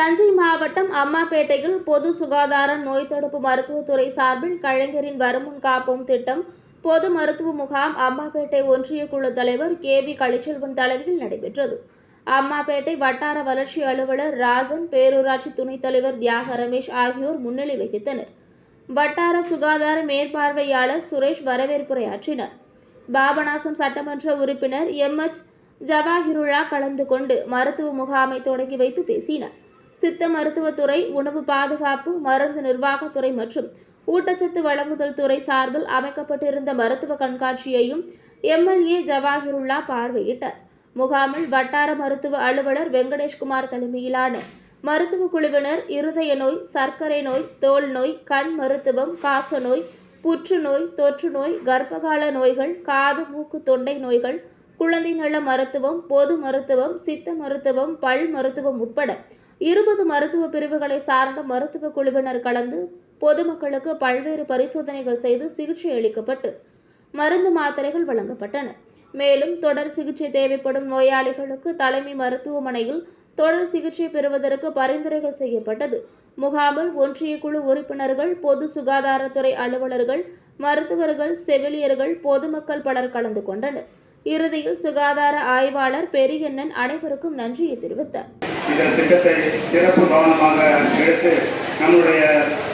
தஞ்சை மாவட்டம் அம்மாப்பேட்டையில் பொது சுகாதார நோய் தடுப்பு மருத்துவத்துறை சார்பில் கலைஞரின் வருமுன் காப்போம் திட்டம். பொது மருத்துவ முகாம் அம்மாப்பேட்டை ஒன்றிய குழு தலைவர் கே வி கலைச்செல்வன் தலைமையில் நடைபெற்றது. அம்மாப்பேட்டை வட்டார வளர்ச்சி அலுவலர் ராஜன் பேரூராட்சி துணைத் தலைவர் தியாக ரமேஷ் ஆகியோர் முன்னிலை வகித்தனர். வட்டார சுகாதார மேற்பார்வையாளர் சுரேஷ் வரவேற்புரையாற்றினார். பாபநாசம் சட்டமன்ற உறுப்பினர் எம் எச் ஜவாஹிருல்லா கலந்து கொண்டு மருத்துவ முகாமை தொடங்கி வைத்து பேசினார். சித்த மருத்துவத்துறை உணவு பாதுகாப்பு மருந்து நிர்வாகத்துறை மற்றும் ஊட்டச்சத்து வழங்குதல் துறை சார்பில் அமைக்கப்பட்டிருந்த மருத்துவ கண்காட்சியையும் எம்எல்ஏ ஜவாஹிருல்லா பார்வையிட்டார். முகாமில் வட்டார மருத்துவ அலுவலர் வெங்கடேஷ்குமார் தலைமையிலான மருத்துவ குழுவினர் இருதய நோய் சர்க்கரை நோய் தோல் நோய் கண் மருத்துவம் காசநோய் புற்றுநோய் தொற்றுநோய் கர்ப்பகால நோய்கள் காது மூக்கு தொண்டை நோய்கள் குழந்தை நல மருத்துவம் பொது மருத்துவம் சித்த மருத்துவம் பல் மருத்துவம் உட்பட இருபது மருத்துவ பிரிவுகளை சார்ந்த மருத்துவ குழுவினர் கலந்து பொதுமக்களுக்கு பல்வேறு பரிசோதனைகள் செய்து சிகிச்சை அளிக்கப்பட்டு மருந்து மாத்திரைகள் வழங்கப்பட்டன. மேலும் தொடர் சிகிச்சை தேவைப்படும் நோயாளிகளுக்கு தலைமை மருத்துவமனையில் தொடர் சிகிச்சை பெறுவதற்கு பரிந்துரைகள் செய்யப்பட்டது. முகாமில் ஒன்றிய குழு உறுப்பினர்கள் பொது சுகாதாரத்துறை அலுவலர்கள் மருத்துவர்கள் செவிலியர்கள் பொதுமக்கள் பலர் கலந்து கொண்டனர். இறுதியில் சுகாதார ஆய்வாளர் பெரியண்ணன் அனைவருக்கும் நன்றியை தெரிவித்தார். இந்த திட்டத்தை சிறப்பு கவனமாக எடுத்து நம்முடைய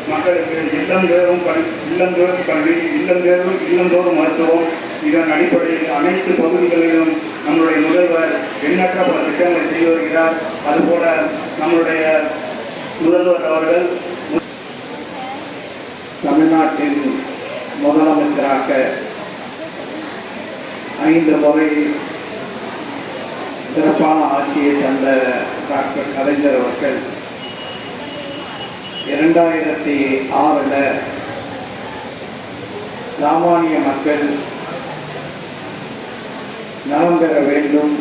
மக்களுக்கு இல்லந்தோறும் கல்வி இல்லந்தோறும் கல்வி இல்லந்தோறும் இல்லந்தோறும் மருத்துவம் இதன் அடிப்படையில் அனைத்து பகுதிகளிலும் நம்முடைய முதல்வர் எண்ணற்ற பல திட்டங்களை செய்து வருகிறார். அதுபோல நம்முடைய முதல்வர் அவர்கள் தமிழ்நாட்டின் முதலமைச்சராக ஐந்து முறை சிறப்பான ஆட்சியை தந்த டாக்டர் கலைஞர் அவர்கள் இரண்டாயிரத்தி ஆறில் சாமானிய மக்கள் நலம் பெற வேண்டும்.